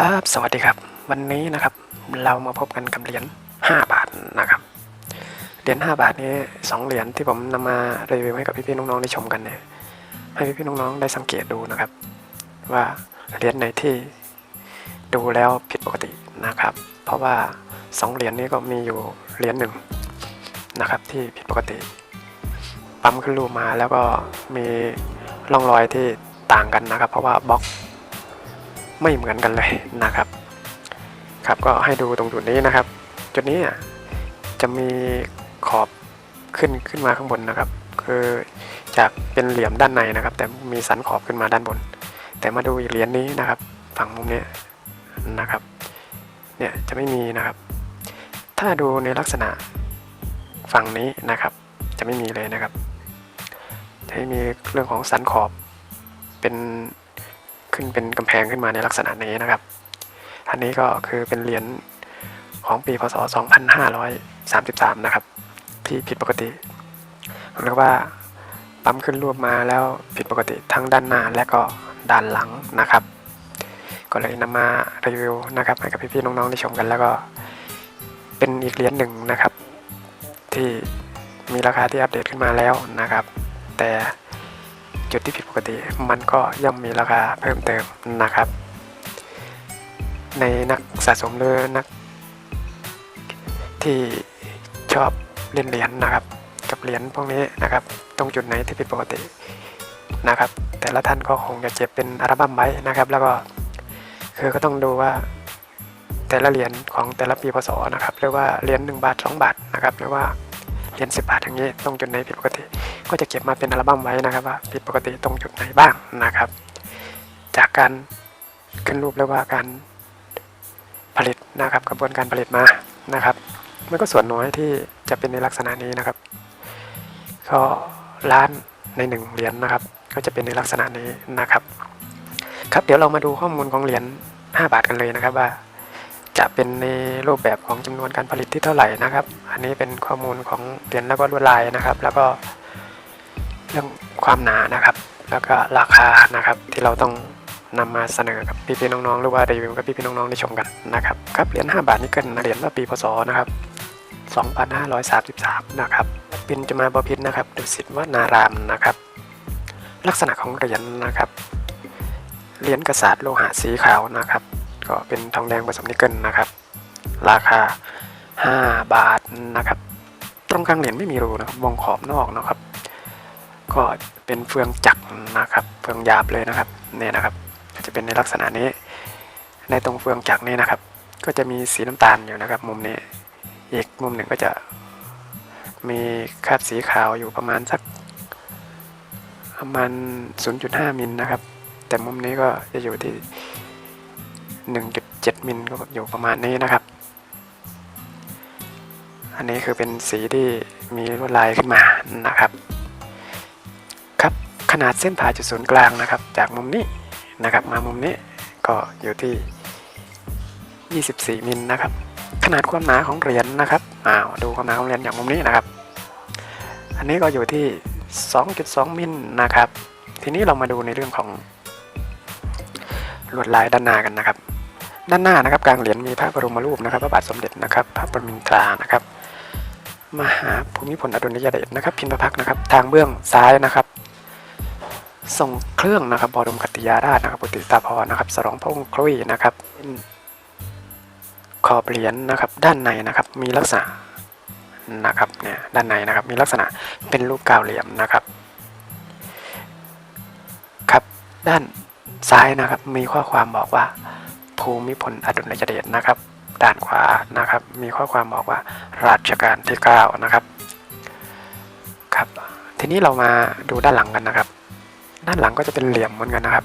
ครับ สวัสดีครับ วันนี้นะครับเรามาพบกันกับเหรียญ5 บาทนะครับ เหรียญ5บาทนี้สองเหรียญที่ผมนำมารีวิวให้กับพี่ๆน้องๆได้ชมกันเนี่ยให้พี่ๆน้องๆได้สังเกตดูนะครับ ว่าเหรียญไหนที่ดูแล้วผิดปกตินะครับ เพราะว่าสองเหรียญนี้ก็มีอยู่เหรียญหนึ่งนะครับที่ผิดปกติ ปั๊มขึ้นรูมาแล้วก็มีร่องรอยที่ต่างกันนะครับ เพราะว่าบล็อก ไม่เหมือนกันเลยนะครับ ครับก็ให้ดูตรงจุดนี้นะครับ จุดนี้จะมีขอบขึ้นขึ้นมาข้างบนนะครับ คือจากเป็นเหลี่ยมด้านในนะครับ แต่มีสันขอบขึ้นมาด้านบน แต่มาดูอีกเหรียญนี้นะครับ ฝั่งมุมนี้นะครับ เนี่ยจะไม่มีนะครับ ถ้าดูในลักษณะฝั่งนี้นะครับ จะไม่มีเลยนะครับ จะไม่มีเรื่องของสันขอบเป็น ขึ้นเป็นกำแพงขึ้นมาในลักษณะนี้นะครับ อันนี้ก็คือเป็นเหรียญของปีพศ 2533 นะครับ ที่ผิดปกติเรียกว่าปั๊มขึ้นรูปมาแล้วผิดปกติทั้งด้านหน้าและก็ด้านหลังนะครับ ก็เลยนำมารีวิวนะครับให้กับพี่ๆน้องๆได้ชมกันแล้วก็เป็นอีกเหรียญหนึ่งนะครับ ที่มีราคาที่อัปเดตขึ้นมาแล้วนะครับ แต่ จุดที่ผิดปกติ มันก็ย่อมมีราคาเพิ่มเติมนะครับ ในนักสะสมหรือนัก ที่ชอบเล่นเหรียญนะครับ กับเหรียญพวกนี้นะครับ ตรงจุดไหนที่ผิดปกตินะครับ แต่ละท่านก็คงจะเจ็บเป็นอัลบั้มไว้นะครับ แล้วก็คือก็ต้องดูว่าแต่ละเหรียญของแต่ละปีพศนะครับหรือว่าเหรียญหนึ่งบาทสองบาทนะครับหรือว่าเหรียญสิบบาทอย่างนี้ตรงจุดไหนผิดปกติ ก็จะเก็บมาเป็นอัลบั้มไว้นะครับว่าผิดปกติตรงจุดไหนบ้างนะครับ จากการขึ้นรูปหรือว่าการผลิตนะครับกระบวนการผลิตมานะครับมันก็ส่วนน้อยที่จะเป็นในลักษณะนี้นะครับ ก็ล้านในหนึ่งเหรียญนะครับ ก็จะเป็นในลักษณะนี้นะครับ ครับเดี๋ยวเรามาดูข้อมูลของเหรียญ5บาทกันเลยนะครับว่า จะเป็นในรูปแบบของจำนวนการผลิตที่เท่าไหร่นะครับ อันนี้เป็นข้อมูลของเหรียญแล้วก็ลวดลายนะครับ แล้วก็ รื่องความหนานะครับ แล้วก็ราคานะครับที่เราต้องนำมาเสนอกับพี่ๆน้องๆ หรือว่ารีวิวกับพี่ๆน้องๆได้ชมกันนะครับครับเหรียญ5บาทนี้เกินเหรียญว่าปีพศนะครับ2533 นะครับเป็นจมาบพิษนะครับดุสิตวนารามนะครับ ลักษณะของเหรียญนะครับเหรียญกระสาดโลหะสีขาวนะครับ ก็เป็นทองแดงผสมนิกเกิลนะครับ ราคา 5 บาทนะครับ ตรงกลางเหรียญไม่มีรูนะครับวงขอบนอกนะครับ ก็เป็นเฟืองจักรนะครับเฟืองหยาบเลยนะครับเนี่ยนะครับจะเป็นในลักษณะนี้ ในตรงเฟืองจักรนี้นะครับ ก็จะมีสีน้ำตาลอยู่นะครับ มุมนี้อีกมุมหนึ่งก็จะมีคราบสีขาวอยู่ประมาณสักประมาณ 0.5 มิลนะครับ แต่มุมนี้ก็จะอยู่ที่ 1.7 มิลก็อยู่ประมาณนี้นะครับ อันนี้คือเป็นสีที่มีลวดลายขึ้นมานะครับ ขนาดเส้นผ่าจุดศูนย์กลางนะครับ จากมุมนี้นะครับมามุมนี้ก็อยู่ที่ 24มิลนะครับ ขนาดความหนาของเหรียญนะครับอ้าวดูความหนาของเหรียญอย่างมุมนี้นะครับ อันนี้ก็อยู่ที่ 2.2 มิลนะครับ ทีนี้เรามาดูในเรื่องของลวดลายด้านหน้ากันนะครับ ด้านหน้านะครับกลางเหรียญมีพระบรมรูปนะครับ พระบาทสมเด็จนะครับ พระประมินทรานะครับ มหาภูมิพลอดุลยเดชนะครับ พิมพ์พระพักนะครับ ทางเบื้องซ้ายนะครับ ส่งเครื่องนะครับบรมคติยาราชนะครับปุติตาพรนะครับสรองพระองค์คลุยนะครับเป็นขอบเหรียญนะครับด้านในนะครับมีลักษณะนะครับเนี่ยด้านในนะครับมีลักษณะเป็นรูปเก้าเหลี่ยมนะครับครับด้านซ้ายนะครับมีข้อความบอกว่าภูมิพลอดุลยเดชนะครับ ด้านขวานะครับ มีข้อความบอกว่ารัชกาลที่9นะครับครับ ทีนี้เรามาดูด้านหลังกันนะครับ ด้านหลังก็จะเป็นเหลี่ยมเหมือนกันนะครับ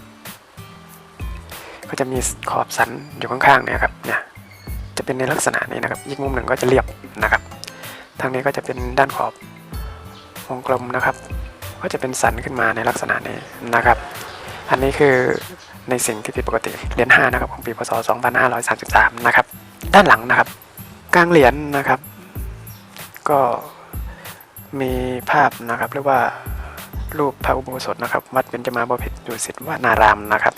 ก็จะมีขอบสันอยู่ข้างๆเนี่ยครับเนี่ยจะเป็นในลักษณะนี้นะครับ อีกมุมหนึ่งก็จะเรียบนะครับ ทางนี้ก็จะเป็นด้านขอบวงกลมนะครับ ก็จะเป็นสันขึ้นมาในลักษณะนี้นะครับ อันนี้คือในสิ่งที่ผิดปกติเหรียญ5นะครับของปีพศ 2533 นะครับ ด้านหลังนะครับ กลางเหรียญนะครับ ก็มีภาพนะครับเรียกว่า รูปพระอุโบสถนะครับ วัดเบญจมาบพิตรดุสิตวนารามนะครับ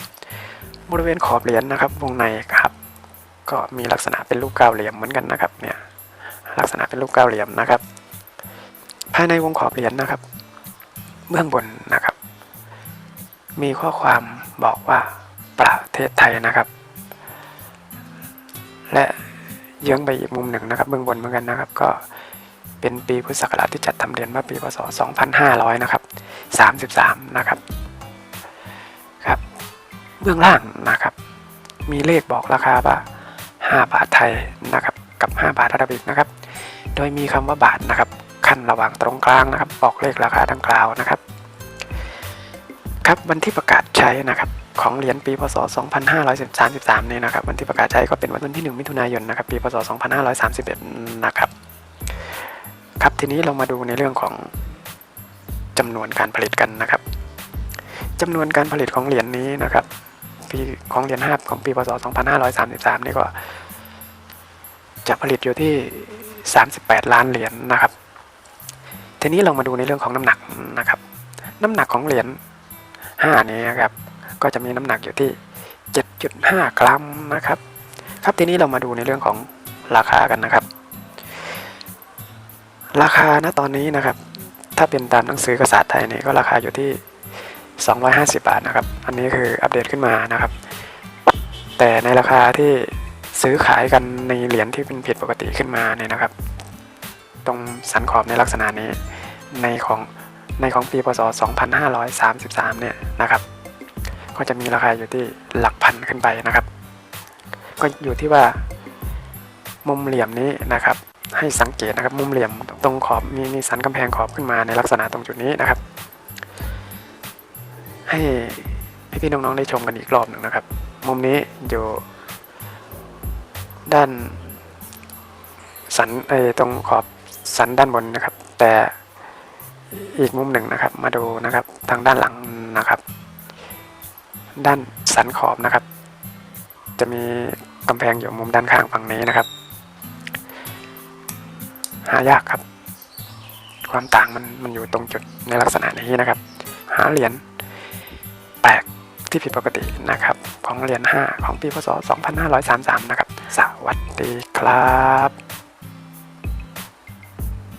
บริเวณขอบเหรียญนะครับ วงในครับ ก็มีลักษณะเป็นรูปเก้าเหลี่ยมเหมือนกันนะครับเนี่ยลักษณะเป็นรูปเก้าเหลี่ยมนะครับ ภายในวงขอบเหรียญนะครับ เบื้องบนนะครับ มีข้อความบอกว่าประเทศไทยนะครับ และเยื้องไปอีกมุมหนึ่งนะครับ เบื้องบนเหมือนกันนะครับ ก็ เป็นปีพุทธศักราชที่จัดทำเหรียญเมื่อปีพศ 2500 นะครับ 33 นะครับ ครับ เบื้องล่างนะครับ มีเลขบอกราคาว่า 5 บาทไทยนะครับ กับ 5 บาทอาราบิกนะครับ โดยมีคำว่าบาทนะครับ ขั้นระหว่างตรงกลางนะครับ บอกเลขราคาดังกล่าวนะครับ ครับ วันที่ประกาศใช้นะครับของเหรียญปีพศ 2533นี่นะครับ วันที่ประกาศใช้ก็เป็นวันที่ 1 มิถุนายนนะครับ ปีพศ 2531 นะครับ ครับทีนี้เรามาดูในเรื่องของจำนวนการผลิตกันนะครับจำนวนการผลิตของเหรียญนี้นะครับปีของเหรียญ5ของปีพศ 2533 นี่ก็ จะผลิตอยู่ที่ 38 ล้านเหรียญนะครับ ทีนี้เรามาดูในเรื่องของน้ำหนักนะครับ น้ำหนักของเหรียญ5นี้นะครับก็จะมีน้ำหนักอยู่ที่ 7.5 กรัมนะครับ ครับทีนี้เรามาดูในเรื่องของราคากันนะครับ ราคาณตอนนี้นะครับ ถ้าเป็นตามหนังสือกษัตริย์ไทยนี่ก็ราคาอยู่ที่ 250 บาทนะครับ อันนี้คืออัปเดตขึ้นมานะครับ แต่ในราคาที่ซื้อขายกันในเหรียญที่เป็นผิดปกติขึ้นมาเนี่ยนะครับ ตรงสันขอบในลักษณะนี้ในของในของปีพศ 2533 เนี่ยนะครับ ก็จะมีราคาอยู่ที่หลักพันขึ้นไปนะครับ ก็อยู่ที่ว่ามุมเหลี่ยมนี้นะครับ ให้สังเกตนะครับมุมเหลี่ยมตรงขอบมีมีสันกำแพงขอบขึ้นมาในลักษณะตรงจุดนี้นะครับ ให้พี่ๆน้องๆได้ชมกันอีกรอบหนึ่งนะครับ มุมนี้อยู่ด้านสันไอตรงขอบสันด้านบนนะครับ แต่อีกมุมหนึ่งนะครับ มาดูนะครับทางด้านหลังนะครับ ด้านสันขอบนะครับ จะมีกำแพงอยู่มุมด้านข้างฝั่งนี้นะครับ หายากครับ ความต่างมันมันอยู่ตรงจุดในลักษณะนี้นะครับ หาเหรียญแปลกที่ผิดปกตินะครับ ของเหรียญ5ของปีพศ2533 นะครับ สวัสดีครับ